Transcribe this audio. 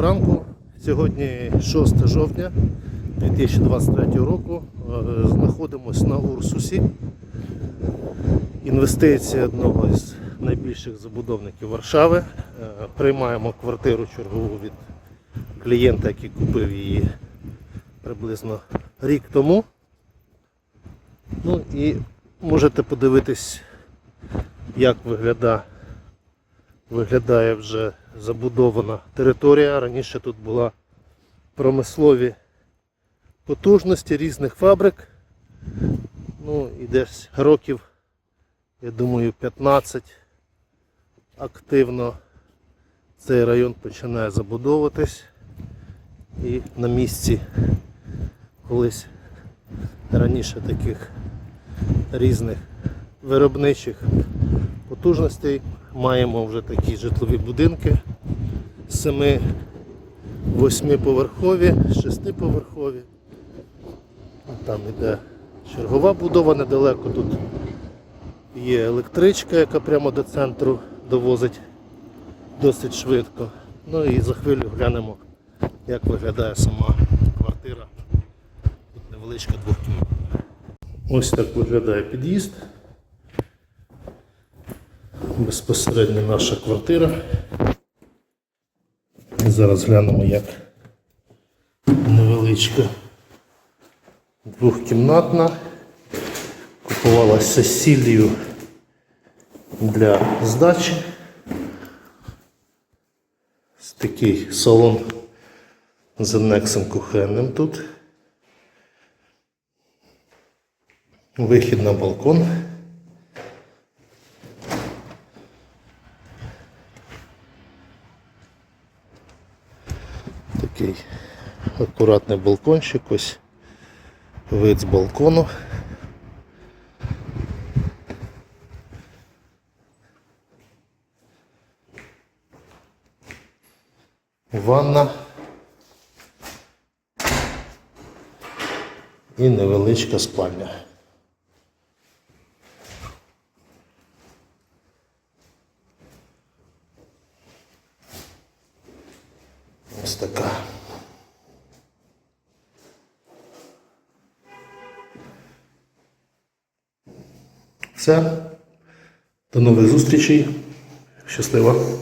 Ранку. Сьогодні 6 жовтня 2023 року. Е, Знаходимось на Урсусі. Інвестиція одного із найбільших забудовників Варшави. Е, Приймаємо квартиру чергову від клієнта, який купив її приблизно рік тому. Ну і можете подивитись, як виглядає виглядає вже забудована територія. Раніше тут була промислові потужності різних фабрик. Ну і десь років, я думаю, 15 активно цей район починає забудовуватись. І на місці колись раніше таких різних виробничих потужностей. Маємо вже такі житлові будинки 7 восьмиповерхові, шестиповерхові. Там іде чергова будова недалеко. Тут є електричка, яка прямо до центру довозить досить швидко. Ну і за хвилю глянемо, як виглядає сама квартира. Тут невеличка двохкімнатна. Ось так виглядає під'їзд безпосередньо наша квартира. Зараз глянемо, як невеличка двохкімнатна. Купувалася з сіллю для здачі. Такий салон з анексом кухенним тут. Вихід на балкон. Такий акуратний балкончик, ось вид з балкону. Ванна і невеличка спальня. Ось така. Все. До нових зустрічей. Щасливо.